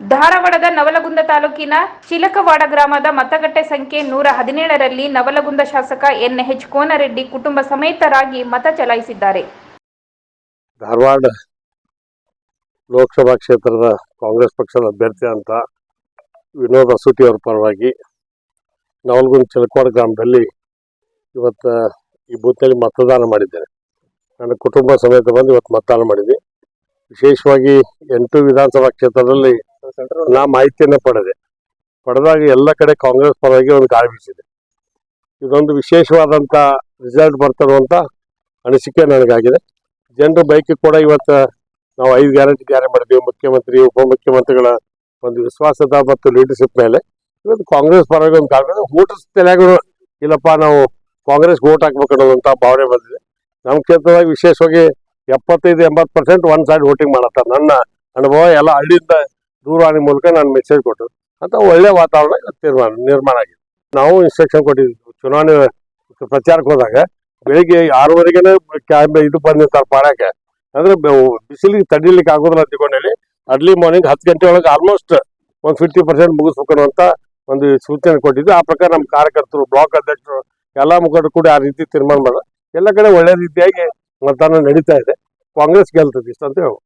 ಧಾರವಾಡದ ನವಲಗುಂದ ತಾಲೂಕಿನ ಚಿಲಕವಾಡ ಗ್ರಾಮದ ಮತಗಟ್ಟೆ ಸಂಖ್ಯೆ ನೂರ ಹದಿನೇಳರಲ್ಲಿ ನವಲಗುಂದ ಶಾಸಕ ಎನ್ ಎಚ್ ಕೋನರೆಡ್ಡಿ ಕುಟುಂಬ ಸಮೇತರಾಗಿ ಮತ ಚಲಾಯಿಸಿದ್ದಾರೆ. ಧಾರವಾಡ ಲೋಕಸಭಾ ಕ್ಷೇತ್ರದ ಕಾಂಗ್ರೆಸ್ ಪಕ್ಷದ ಅಭ್ಯರ್ಥಿ ಅಂತ ವಿನೋದ್ ಅಸೂಟಿ ಅವರ ಪರವಾಗಿ ನವಲಗುಂದ ಚಿಲಕವಾಡ ಗ್ರಾಮದಲ್ಲಿ ಇವತ್ತು ಈ ಬೂತ್ನಲ್ಲಿ ಮತದಾನ ಮಾಡಿದ್ದೇನೆ. ನನ್ನ ಕುಟುಂಬ ಸಮೇತ ಬಂದು ಇವತ್ತು ಮತದಾನ ಮಾಡಿದ್ವಿ. ವಿಶೇಷವಾಗಿ ಎಂಟು ವಿಧಾನಸಭಾ ಕ್ಷೇತ್ರದಲ್ಲಿ ನಾ ಮಾಹಿತಿಯನ್ನು ಪಡೆದೆ. ಪಡೆದಾಗ ಎಲ್ಲ ಕಡೆ ಕಾಂಗ್ರೆಸ್ ಪರವಾಗಿ ಒಂದು ಗಾಳಿ ಬೀಸಿದೆ. ಇದೊಂದು ವಿಶೇಷವಾದಂಥ ರಿಸಲ್ಟ್ ಬರ್ತಿರುವಂಥ ಅನಿಸಿಕೆ ನನಗಾಗಿದೆ. ಜನರು ಬೈಕ್ ಕೂಡ ಇವತ್ತು ನಾವು ಐದು ಗ್ಯಾರಂಟಿ ಜಾರಿ ಮಾಡಿದ್ವಿ. ಮುಖ್ಯಮಂತ್ರಿ, ಉಪಮುಖ್ಯಮಂತ್ರಿಗಳ ಒಂದು ವಿಶ್ವಾಸದ ಮತ್ತು ಲೀಡರ್ಶಿಪ್ ಮೇಲೆ. ಇವತ್ತು ಕಾಂಗ್ರೆಸ್ ಪರವಾಗಿ ಒಂದು ಕಾರಣ ವೋಟರ್ಸ್ ತಲೆಗಳು ಇಲ್ಲಪ್ಪ, ನಾವು ಕಾಂಗ್ರೆಸ್ ವೋಟ್ ಹಾಕ್ಬೇಕು ಅನ್ನೋದಂಥ ಭಾವನೆ ಬಂದಿದೆ. ನಮ್ಮ ಕ್ಷೇತ್ರದಾಗ ವಿಶೇಷವಾಗಿ ಎಪ್ಪತ್ತೈದು, ಎಂಬತ್ತು ಪರ್ಸೆಂಟ್ ಒನ್ ಸೈಡ್ ವೋಟಿಂಗ್ ಮಾಡತ್ತ ನನ್ನ ಅನುಭವ ಎಲ್ಲ ಹಳ್ಳಿಯಿಂದ ದೂರವಾಣಿ ಮೂಲಕ ನಾನು ಮೆಸೇಜ್ ಕೊಟ್ಟರು. ಅಂತ ಒಳ್ಳೆ ವಾತಾವರಣ ತೀರ್ಮಾನ ನಿರ್ಮಾಣ ಆಗಿದೆ. ನಾವು ಇನ್ಸ್ಟ್ರಕ್ಷನ್ ಕೊಟ್ಟಿದ್ವಿ ಚುನಾವಣೆ ಪ್ರಚಾರಕ್ಕೆ ಹೋದಾಗ ಬೆಳಿಗ್ಗೆ ಆರೂವರೆಗೆ ಕ್ಯಾಬ್ ಇದು ಬಂದಿರ್ತಾರೆ ಪಾಡಕ್ಕೆ. ಅಂದ್ರೆ ಬಿಸಿಲಿಗೆ ತಡಿಲಿಕ್ಕೆ ಆಗೋದಿಲ್ಲ ತಿಳ್ಕೊಂಡೇಳಿ ಅರ್ಲಿ ಮಾರ್ನಿಂಗ್ ಹತ್ತು ಗಂಟೆ ಒಳಗೆ ಆಲ್ಮೋಸ್ಟ್ ಒಂದು ಫಿಫ್ಟಿ ಪರ್ಸೆಂಟ್ ಮುಗಿಸ್ಬೇಕು ಅಂತ ಒಂದು ಸೂಚನೆ ಕೊಟ್ಟಿದ್ದು. ಆ ಪ್ರಕಾರ ನಮ್ಮ ಕಾರ್ಯಕರ್ತರು, ಬ್ಲಾಕ್ ಅಧ್ಯಕ್ಷರು, ಎಲ್ಲ ಮುಖಂಡರು ಕೂಡ ಆ ರೀತಿ ತೀರ್ಮಾನ ಮಾಡ ಎಲ್ಲ ಕಡೆ ಒಳ್ಳೆ ರೀತಿಯಾಗಿ ಮತದಾನ ನಡೀತಾ ಇದೆ. ಕಾಂಗ್ರೆಸ್ ಗೆಲ್ತದೆ ಅಂತ ಹೇಳ್ಬೋದು.